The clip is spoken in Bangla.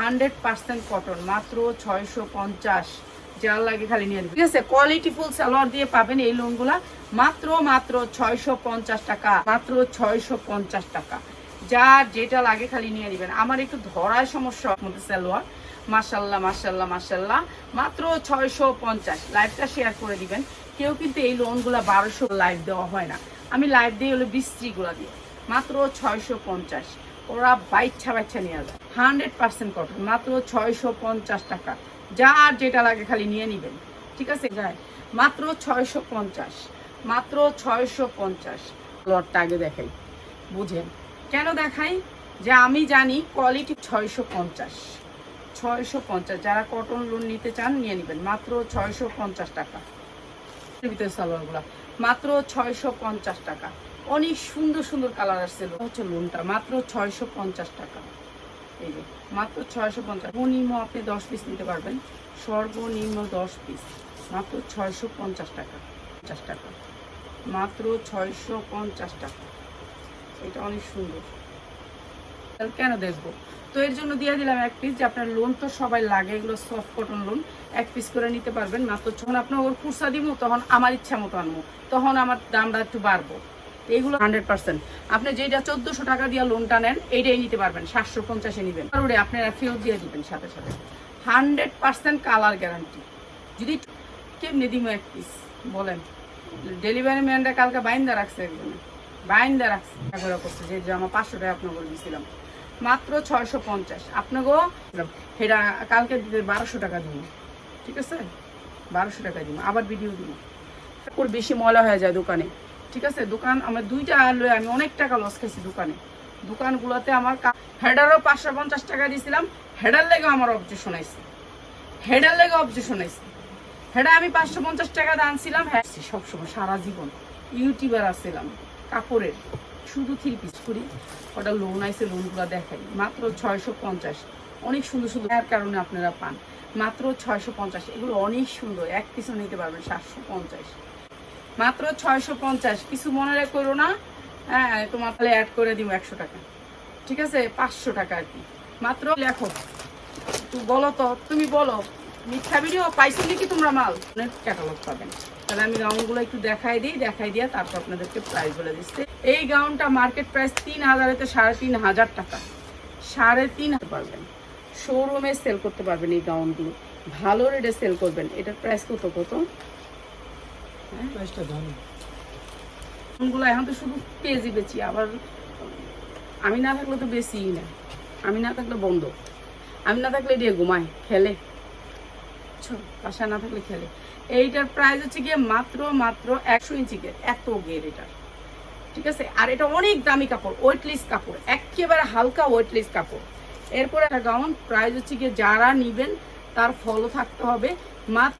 হান্ড্রেড পার্সেন্ট কটন, মাত্র ছয়শো পঞ্চাশ। যার লাগে খালি নিয়ে ঠিক আছে কোয়ালিটি ফুল সালোয়ার দিয়ে পাবেন এই লোনগুলা, মাত্র মাত্র ছয়শো পঞ্চাশ টাকা, মাত্র ছয়শো পঞ্চাশ টাকা। যার যেটা লাগে খালি নিয়ে নেবেন। আমার একটু ধরার সমস্যা মধ্যে সালোয়ার। মাসাল্লাহ মাসাল্লাহ মাসাল্লাহ মাত্র ছয়শো পঞ্চাশ। লাইভটা শেয়ার করে দিবেন। কেউ কিন্তু এই লোনগুলা বারোশো লাইভ দেওয়া হয় না। আমি লাইভ দিয়ে হলো বিস্ত্রিগুলা দিয়ে। মাত্র ছয়শো পঞ্চাশ। ওরা বাইচ্ছা বাইচ্ছা নিয়ে যায় হান্ড্রেড পার্সেন্ট কটন, মাত্র ছয়শো পঞ্চাশ টাকা। যার যেটা লাগে খালি নিয়ে নেবেন। ঠিক আছে? গায়ে মাত্র ছয়শো পঞ্চাশ, মাত্র ছয়শো পঞ্চাশ। লটটা আগে দেখাই। বুঝেন? কেন দেখাই? যে আমি জানি কোয়ালিটি ছয়শো পঞ্চাশ। ছয়শো পঞ্চাশ, যারা কটন লোন নিতে চান, নিয়ে নেবেন। মাত্র ছয়শো পঞ্চাশ টাকা। ভিতরে সালোয়ারগুলো। মাত্র ছয়শো পঞ্চাশ টাকা। অনেক সুন্দর সুন্দর কালার আসছে। হচ্ছে লোনটা মাত্র ছয়শো পঞ্চাশ টাকা। এই যে, মাত্র ছয়শো পঞ্চাশ। সর্বনিম্ন আপনি দশ পিস নিতে পারবেন। সর্বনিম্ন দশ পিস মাত্র ছয়শো পঞ্চাশ টাকা পঞ্চাশ টাকা। মাত্র ছয়শো পঞ্চাশ টাকা। এটা অনেক সুন্দর। কেন দেখব? তো এর জন্য দিয়ে দিলাম এক পিস যে আপনার লোন তো সবাই লাগে, এগুলো সফট কটন লোন এক পিস করে নিতে পারবেন। মাত্র যখন আপনার ওর কুর্সা দিব তখন আমার ইচ্ছা মতো আনব। তখন আমার দামটা একটু বাড়বো। এইগুলো হান্ড্রেড পার্সেন্ট আপনি যেটা চোদ্দশো টাকা দিয়ে লোনটা নেন, এইটাই নিতে পারবেন, সাতশো পঞ্চাশে নেবেন। আর ওরে আপনারা ফেরত দিয়ে দিবেন সাথে সাথে। হান্ড্রেড পার্সেন্ট কালার গ্যারান্টি যদি কেমনি দিব এক পিস বলেন। ডেলিভারি ম্যানটা কালকে বাইন্দা রাখছে একজনে। বাইন্দা রাখছে। টাকা করছে, যে জামা পাঁচশো টাকা আপনাকে দিয়েছিলাম মাত্র ছয়শো পঞ্চাশ। আপনাকেও সেটা কালকে দিতে বারোশো টাকা দিব। ঠিক আছে? বারোশো টাকা দিব। আবার ভিডিও দিব। বেশি ময়লা হয়ে যায় দোকানে। ঠিক আছে? দোকান আমার দুইটা লয়ে আমি অনেক টাকা লস খাইছি দোকানে। দোকানগুলোতে আমার হেডারও পাঁচশো পঞ্চাশ টাকা দিয়েছিলাম হেডার লেগে আমার অবজেকশন আইছে। হেডার লেগে অবজেকশন আইছে। হেডা আমি পাঁচশো পঞ্চাশ টাকা দানছিলাম হ্যাঁ সবসময় সারা জীবন ইউটিউবার আসছিলাম কাপড়ের। শুধু থ্রি পিস করি। ওটা লোন আইসে লোনগুলো দেখাই। মাত্র ছয়শো পঞ্চাশ। অনেক সুন্দর সুন্দর এর কারণে আপনারা পান। মাত্র ছয়শো পঞ্চাশ। এগুলো অনেক সুন্দর। এক পিসও নিতে পারবেন সাতশো পঞ্চাশ। মাত্র ছয়শো পঞ্চাশ। কিছু মনে রেখো না। হ্যাঁ তোমার তাহলে অ্যাড করে দিব একশো টাকা। ঠিক আছে? পাঁচশো টাকা আর কি। মাত্র লেখো। বলো তো, তুমি বলো। মিথ্যা ভিডিও পাইছো নাকি তোমরা মাল? অনেক ক্যাটালগ পাবেন। তাহলে আমি গাউনগুলো একটু দেখাই দিই, দেখাই দিয়ে তারপর আপনাদেরকে প্রাইস বলে দিচ্ছি। এই গাউনটা মার্কেট প্রাইস তিন হাজারেতে সাড়ে তিন হাজার টাকা। সাড়ে তিন হাজার পারবেন। শোরুমে সেল করতে পারবেন এই গাউনগুলো। ভালো রেটে সেল করবেন। এটার প্রাইস কত কত? এখন তো শুধু পেজি বেচি আবার আমি না থাকলে তো বেশিই না। আমি না থাকলে বন্ধ। আমি না থাকলে দিয়ে ঘুমায় খেলে? বাসায় না থাকলে খেলে। এইটার প্রাইস হচ্ছে গিয়ে মাত্র মাত্র একশো ইঞ্চি গের এত গের এটা। ঠিক আছে? আর এটা অনেক দামি কাপড় ওয়েটলেস কাপড় একেবারে হালকা ওয়েটলেস কাপড়। এরপরে একটা গাউন প্রাইস হচ্ছে গিয়ে যারা নিবেন তার ফলো থাকতে হবে। মাত্র